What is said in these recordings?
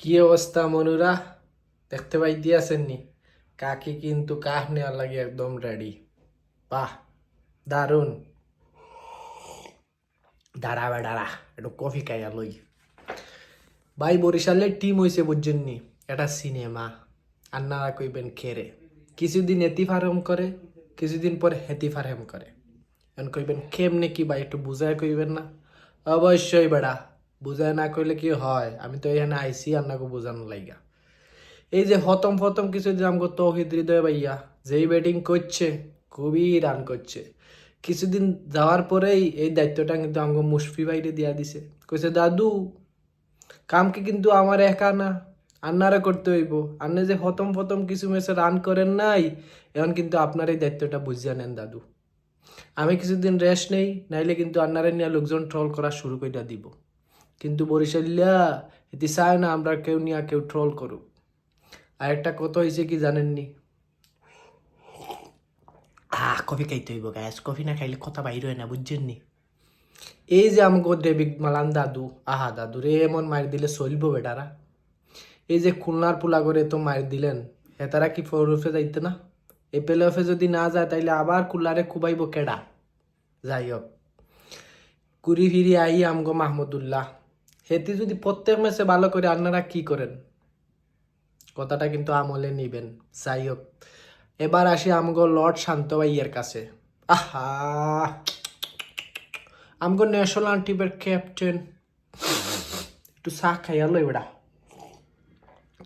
কি অবস্থা মনুরা? দেখতে পাই দিয়েছেন নি কাকি কিন্তু কাহ নেওয়ার লাগে একদম রেডি বাহ দারুণ দাঁড়া বা, দাঁড়া, একটু কফি খাইয়া লই। ভাই, বরিশালের টিম হয়েছে বুঝছেন নি এটা সিনেমা আন্নারা কইবেন খেরে। কিছুদিন এতি ফার্ম করে, কিছুদিন পর হেতি ফার্ম করে। এখন কইবেন, কেমনে কি ভাই, একটু বুঝায় কইবেন না? অবশ্যই বেড়া। বুঝায় না কইলে কি হয়? আমি তো এখানে আইসি আন্নাকে বোঝানো লাইগা। এই যে হতম ফতম কিছুদিন আমাকে তৌহিদ হৃদয় ভাইয়া, যেই ব্যাটিং করছে, খুবই রান করছে। কিছুদিন যাওয়ার পরেই এই দায়িত্বটা কিন্তু আমাকে মুশফি ভাইরে দিয়া দিছে। কইছে, দাদু কামকে কিন্তু আমার একা না? আন্নারা করতে হইব। আন্নে যে হতম ফতম কিছু ম্যাচে রান করেন নাই, এখন কিন্তু আপনার এই দায়িত্বটা বুঝিয়ে নেন, দাদু। আমি কিছুদিন রেস্ট নেই, নাইলে কিন্তু আন্নারে নিয়ে লোকজন ট্রল করা শুরু করে দিব। কিন্তু বরিশালিয়া এটি চায় না আমরা কেউ নিয়ে কেউ ট্রল করুক। আর একটা কত হয়েছে কি জানেননি? আহ কফি খাইতে হইব গ্যাস কফি না খাইলে কথা বাইর হয় না বুঝছেন নি এই যে আমাকে ডেভিড মালান দাদু আহা দাদু রে এমন মার দিলে চলবো বেটারা। এই যে খুলনার পোলা করে তো মার দিলেন হেতারা কি ফরফে যাইতে না? এই প্লে অফে যদি না যায় তাইলে আবার কুলারে খুবাইব কেডা? যাই হোক। ঘুরি ফিরি আই আমগো মাহমুদুল্লাহ হেতি যদি প্রত্যেক ম্যাচে ভালো করে আপনারা কি করেন? কথাটা কিন্তু আমলে নিবেন। যাই হোক, এবার আসি আমগো লর্ড শান্ত ভাইয়ের কাছে। আহা! আমগো ন্যাশনাল টিমের ক্যাপ্টেন একটু চা খাইয়া লই বেড়া।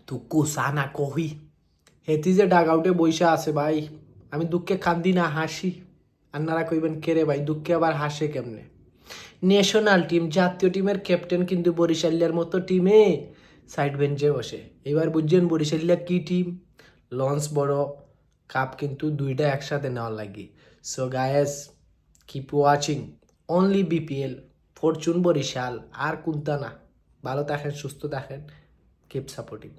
তুকু চা না কহি। হেতি যে ডাগ আউটে বইসা আছে ভাই, আমি দুঃখে কান্দি না হাসি। আপনারা কইবেন, কে রে ভাই? দুঃখে আবার হাসে কেমনে? ন্যাশনাল টিম জাতীয় টিমের ক্যাপ্টেন কিন্তু বরিশালিয়ার মতো টিমে সাইড বেঞ্চে বসে। এবার বুঝছেন বরিশালিয়া কি টিম লঞ্চ বড় কাপ কিন্তু দুইটা একসাথে নেওয়ার লাগে। So guys keep watching only BPL Fortune Barishal, আর কোনটা না। ভালো থাকেন, সুস্থ থাকেন কিপ সাপোর্টিং